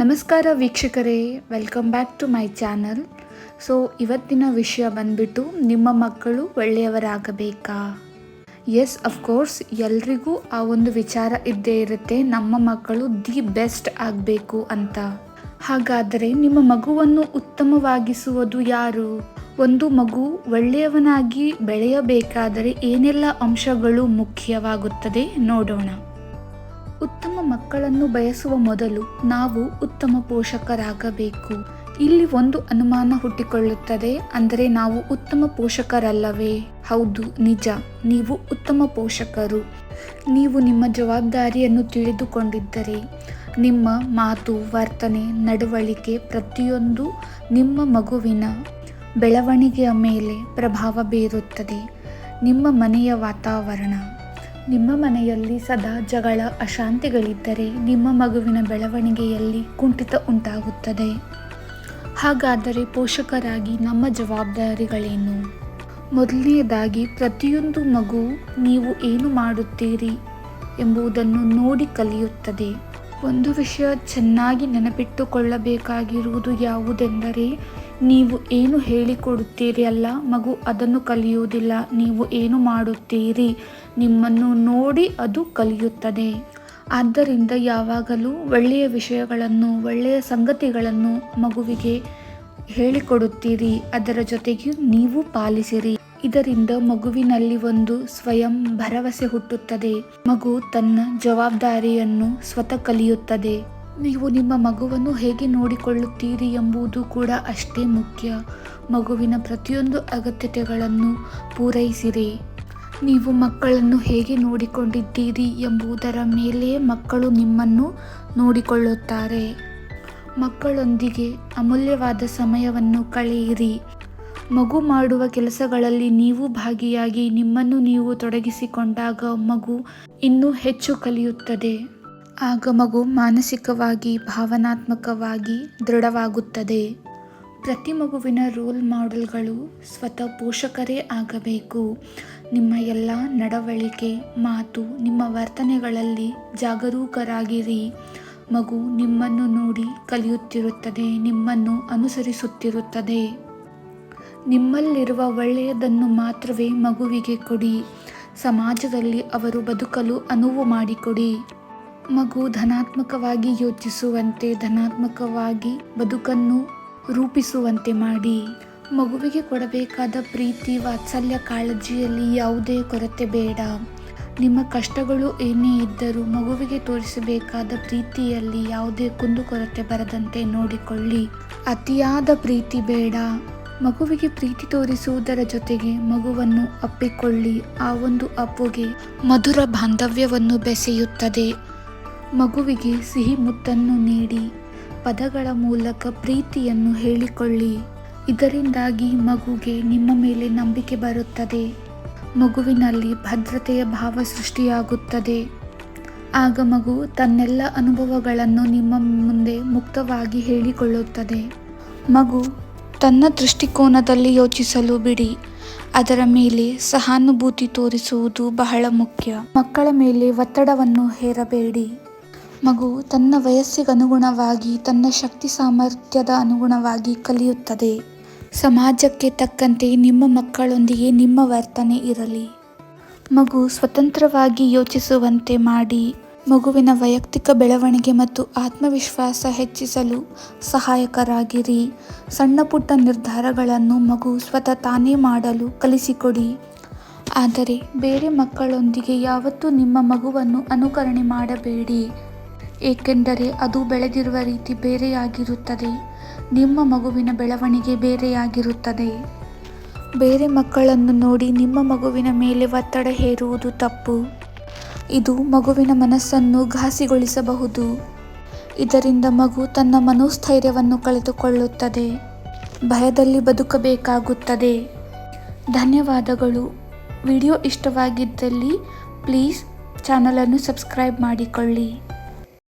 ನಮಸ್ಕಾರ ವೀಕ್ಷಕರೇ welcome back to my channel so ಇವತ್ತಿನ ವಿಷಯ ಬಂದ್ಬಿಟ್ಟು ನಿಮ್ಮ ಮಕ್ಕಳು ಒಳ್ಳೆಯವರಾಗಬೇಕಾ? ಎಸ್ ಅಫ್ಕೋರ್ಸ್ ಎಲ್ರಿಗೂ ಆ ಒಂದು ವಿಚಾರ ಇದ್ದೇ ಇರುತ್ತೆ, ನಮ್ಮ ಮಕ್ಕಳು ದಿ ಬೆಸ್ಟ್ ಆಗಬೇಕು ಅಂತ. ಹಾಗಾದರೆ ನಿಮ್ಮ ಮಗುವನ್ನು ಉತ್ತಮವಾಗಿಸುವುದು ಯಾರು? ಒಂದು ಮಗು ಒಳ್ಳೆಯವನಾಗಿ ಬೆಳೆಯಬೇಕಾದರೆ ಏನೆಲ್ಲ ಅಂಶಗಳು ಮುಖ್ಯವಾಗುತ್ತದೆ ನೋಡೋಣ. ಉತ್ತಮ ಮಕ್ಕಳನ್ನು ಬಯಸುವ ಮೊದಲು ನಾವು ಉತ್ತಮ ಪೋಷಕರಾಗಬೇಕು. ಇಲ್ಲಿ ಒಂದು ಅನುಮಾನ ಹುಟ್ಟಿಕೊಳ್ಳುತ್ತದೆ ಅಂದರೆ ನಾವು ಉತ್ತಮ ಪೋಷಕರಲ್ಲವೇ? ಹೌದು, ನಿಜ. ನೀವು ಉತ್ತಮ ಪೋಷಕರು. ನೀವು ನಿಮ್ಮ ಜವಾಬ್ದಾರಿಯನ್ನು ತಿಳಿದುಕೊಂಡಿದ್ದರೆ, ನಿಮ್ಮ ಮಾತು, ವರ್ತನೆ, ನಡವಳಿಕೆ ಪ್ರತಿಯೊಂದು ನಿಮ್ಮ ಮಗುವಿನ ಬೆಳವಣಿಗೆಯ ಮೇಲೆ ಪ್ರಭಾವ ಬೀರುತ್ತದೆ. ನಿಮ್ಮ ಮನೆಯ ವಾತಾವರಣ. ನಿಮ್ಮ ಮನೆಯಲ್ಲಿ ಸದಾ ಜಗಳ, ಅಶಾಂತಿಗಳಿದ್ದರೆ ನಿಮ್ಮ ಮಗುವಿನ ಬೆಳವಣಿಗೆಯಲ್ಲಿ ಕುಂಠಿತ ಉಂಟಾಗುತ್ತದೆ. ಹಾಗಾದರೆ ಪೋಷಕರಾಗಿ ನಮ್ಮ ಜವಾಬ್ದಾರಿಗಳೇನು? ಮೊದಲನೆಯದಾಗಿ, ಪ್ರತಿಯೊಂದು ಮಗು ನೀವು ಏನು ಮಾಡುತ್ತೀರಿ ಎಂಬುದನ್ನು ನೋಡಿ ಕಲಿಯುತ್ತದೆ. ಒಂದು ವಿಷಯ ಚೆನ್ನಾಗಿ ನೆನಪಿಟ್ಟುಕೊಳ್ಳಬೇಕಾಗಿರುವುದು ಯಾವುದೆಂದರೆ ನೀವು ಏನು ಹೇಳಿಕೊಡುತ್ತೀರಿ ಅಲ್ಲ? ಮಗು ಅದನ್ನು ಕಲಿಯುವುದಿಲ್ಲ. ನೀವು ಏನು ಮಾಡುತ್ತೀರಿ? ನಿಮ್ಮನ್ನು ನೋಡಿ ಅದು ಕಲಿಯುತ್ತದೆ. ಆದ್ದರಿಂದ ಯಾವಾಗಲೂ ಒಳ್ಳೆಯ ವಿಷಯಗಳನ್ನು, ಒಳ್ಳೆಯ ಸಂಗತಿಗಳನ್ನು ಮಗುವಿಗೆ ಹೇಳಿಕೊಡುತ್ತೀರಿ. ಅದರ ಜೊತೆಗೆ ನೀವು ಪಾಲಿಸಿರಿ. ಇದರಿಂದ ಮಗುವಿನಲ್ಲಿ ಒಂದು ಸ್ವಯಂ ಭರವಸೆ ಹುಟ್ಟುತ್ತದೆ. ಮಗು ತನ್ನ ಜವಾಬ್ದಾರಿಯನ್ನು ಸ್ವತಃ ಕಲಿಯುತ್ತದೆ. ನೀವು ನಿಮ್ಮ ಮಗುವನ್ನು ಹೇಗೆ ನೋಡಿಕೊಳ್ಳುತ್ತೀರಿ ಎಂಬುದು ಕೂಡ ಅಷ್ಟೇ ಮುಖ್ಯ. ಮಗುವಿನ ಪ್ರತಿಯೊಂದು ಅಗತ್ಯತೆಗಳನ್ನು ಪೂರೈಸಿರಿ. ನೀವು ಮಕ್ಕಳನ್ನು ಹೇಗೆ ನೋಡಿಕೊಂಡಿದ್ದೀರಿ ಎಂಬುದರ ಮೇಲೆ ಮಕ್ಕಳು ನಿಮ್ಮನ್ನು ನೋಡಿಕೊಳ್ಳುತ್ತಾರೆ. ಮಕ್ಕಳೊಂದಿಗೆ ಅಮೂಲ್ಯವಾದ ಸಮಯವನ್ನು ಕಳೆಯಿರಿ. ಮಗು ಮಾಡುವ ಕೆಲಸಗಳಲ್ಲಿ ನೀವು ಭಾಗಿಯಾಗಿ ನಿಮ್ಮನ್ನು ನೀವು ತೊಡಗಿಸಿಕೊಂಡಾಗ ಮಗು ಇನ್ನೂ ಹೆಚ್ಚು ಕಲಿಯುತ್ತದೆ. ಆಗ ಮಗು ಮಾನಸಿಕವಾಗಿ, ಭಾವನಾತ್ಮಕವಾಗಿ ದೃಢವಾಗುತ್ತದೆ. ಪ್ರತಿ ಮಗುವಿನ ರೋಲ್ ಮಾಡೆಲ್ಗಳು ಸ್ವತಃ ಪೋಷಕರೇ ಆಗಬೇಕು. ನಿಮ್ಮ ಎಲ್ಲ ನಡವಳಿಕೆ, ಮಾತು, ನಿಮ್ಮ ವರ್ತನೆಗಳಲ್ಲಿ ಜಾಗರೂಕರಾಗಿರಿ. ಮಗು ನಿಮ್ಮನ್ನು ನೋಡಿ ಕಲಿಯುತ್ತಿರುತ್ತದೆ, ನಿಮ್ಮನ್ನು ಅನುಸರಿಸುತ್ತಿರುತ್ತದೆ. ನಿಮ್ಮಲ್ಲಿರುವ ಒಳ್ಳೆಯದನ್ನು ಮಾತ್ರವೇ ಮಗುವಿಗೆ ಕೊಡಿ. ಸಮಾಜದಲ್ಲಿ ಅವರು ಬದುಕಲು ಅನುವು ಮಾಡಿಕೊಡಿ. ಮಗು ಧನಾತ್ಮಕವಾಗಿ ಯೋಚಿಸುವಂತೆ, ಧನಾತ್ಮಕವಾಗಿ ಬದುಕನ್ನು ರೂಪಿಸುವಂತೆ ಮಾಡಿ. ಮಗುವಿಗೆ ಕೊಡಬೇಕಾದ ಪ್ರೀತಿ, ವಾತ್ಸಲ್ಯ ಕಾಳಜಿಯಲ್ಲಿ ಯಾವುದೇ ಕೊರತೆ ಬೇಡ. ನಿಮ್ಮ ಕಷ್ಟಗಳು ಏನೇ ಇದ್ದರೂ ಮಗುವಿಗೆ ತೋರಿಸಬೇಕಾದ ಪ್ರೀತಿಯಲ್ಲಿ ಯಾವುದೇ ಕುಂದುಕೊರತೆ ಬರದಂತೆ ನೋಡಿಕೊಳ್ಳಿ. ಅತಿಯಾದ ಪ್ರೀತಿ ಬೇಡ. ಮಗುವಿಗೆ ಪ್ರೀತಿ ತೋರಿಸುವುದರ ಜೊತೆಗೆ ಮಗುವನ್ನು ಅಪ್ಪಿಕೊಳ್ಳಿ. ಆ ಒಂದು ಅಪ್ಪುಗೆ ಮಧುರ ಬಾಂಧವ್ಯವನ್ನು ಬೆಸೆಯುತ್ತದೆ. ಮಗುವಿಗೆ ಸಿಹಿ ಮುತ್ತನ್ನು ನೀಡಿ, ಪದಗಳ ಮೂಲಕ ಪ್ರೀತಿಯನ್ನು ಹೇಳಿಕೊಳ್ಳಿ. ಇದರಿಂದಾಗಿ ಮಗುಗೆ ನಿಮ್ಮ ಮೇಲೆ ನಂಬಿಕೆ ಬರುತ್ತದೆ. ಮಗುವಿನಲ್ಲಿ ಭದ್ರತೆಯ ಭಾವ ಸೃಷ್ಟಿಯಾಗುತ್ತದೆ. ಆಗ ಮಗು ತನ್ನೆಲ್ಲ ಅನುಭವಗಳನ್ನು ನಿಮ್ಮ ಮುಂದೆ ಮುಕ್ತವಾಗಿ ಹೇಳಿಕೊಳ್ಳುತ್ತದೆ. ಮಗು ತನ್ನ ದೃಷ್ಟಿಕೋನದಲ್ಲಿ ಯೋಚಿಸಲು ಬಿಡಿ. ಅದರ ಮೇಲೆ ಸಹಾನುಭೂತಿ ತೋರಿಸುವುದು ಬಹಳ ಮುಖ್ಯ. ಮಕ್ಕಳ ಮೇಲೆ ಒತ್ತಡವನ್ನು ಹೇರಬೇಡಿ. ಮಗು ತನ್ನ ವಯಸ್ಸಿಗನುಗುಣವಾಗಿ, ತನ್ನ ಶಕ್ತಿ ಸಾಮರ್ಥ್ಯದ ಅನುಗುಣವಾಗಿ ಕಲಿಯುತ್ತದೆ. ಸಮಾಜಕ್ಕೆ ತಕ್ಕಂತೆ ನಿಮ್ಮ ಮಕ್ಕಳೊಂದಿಗೆ ನಿಮ್ಮ ವರ್ತನೆ ಇರಲಿ. ಮಗು ಸ್ವತಂತ್ರವಾಗಿ ಯೋಚಿಸುವಂತೆ ಮಾಡಿ, ಮಗುವಿನ ವೈಯಕ್ತಿಕ ಬೆಳವಣಿಗೆ ಮತ್ತು ಆತ್ಮವಿಶ್ವಾಸ ಹೆಚ್ಚಿಸಲು ಸಹಾಯಕರಾಗಿರಿ. ಸಣ್ಣ ಪುಟ್ಟ ನಿರ್ಧಾರಗಳನ್ನು ಮಗು ಸ್ವತಃ ತಾನೇ ಮಾಡಲು ಕಲಿಸಿಕೊಡಿ. ಆದರೆ ಬೇರೆ ಮಕ್ಕಳೊಂದಿಗೆ ಯಾವತ್ತೂ ನಿಮ್ಮ ಮಗುವನ್ನು ಅನುಕರಣೆ ಮಾಡಬೇಡಿ. ಏಕೆಂದರೆ ಅದು ಬೆಳೆದಿರುವ ರೀತಿ ಬೇರೆಯಾಗಿರುತ್ತದೆ. ನಿಮ್ಮ ಮಗುವಿನ ಬೆಳವಣಿಗೆ ಬೇರೆಯಾಗಿರುತ್ತದೆ. ಬೇರೆ ಮಕ್ಕಳನ್ನು ನೋಡಿ ನಿಮ್ಮ ಮಗುವಿನ ಮೇಲೆ ಒತ್ತಡ ಹೇರುವುದು ತಪ್ಪು. ಇದು ಮಗುವಿನ ಮನಸ್ಸನ್ನು ಘಾಸಿಗೊಳಿಸಬಹುದು. ಇದರಿಂದ ಮಗು ತನ್ನ ಮನೋಸ್ಥೈರ್ಯವನ್ನು ಕಳೆದುಕೊಳ್ಳುತ್ತದೆ. ಭಯದಲ್ಲಿ ಬದುಕಬೇಕಾಗುತ್ತದೆ. ಧನ್ಯವಾದಗಳು. ವಿಡಿಯೋ ಇಷ್ಟವಾಗಿದ್ದಲ್ಲಿ ಪ್ಲೀಸ್ ಚಾನಲನ್ನು ಸಬ್ಸ್ಕ್ರೈಬ್ ಮಾಡಿಕೊಳ್ಳಿ.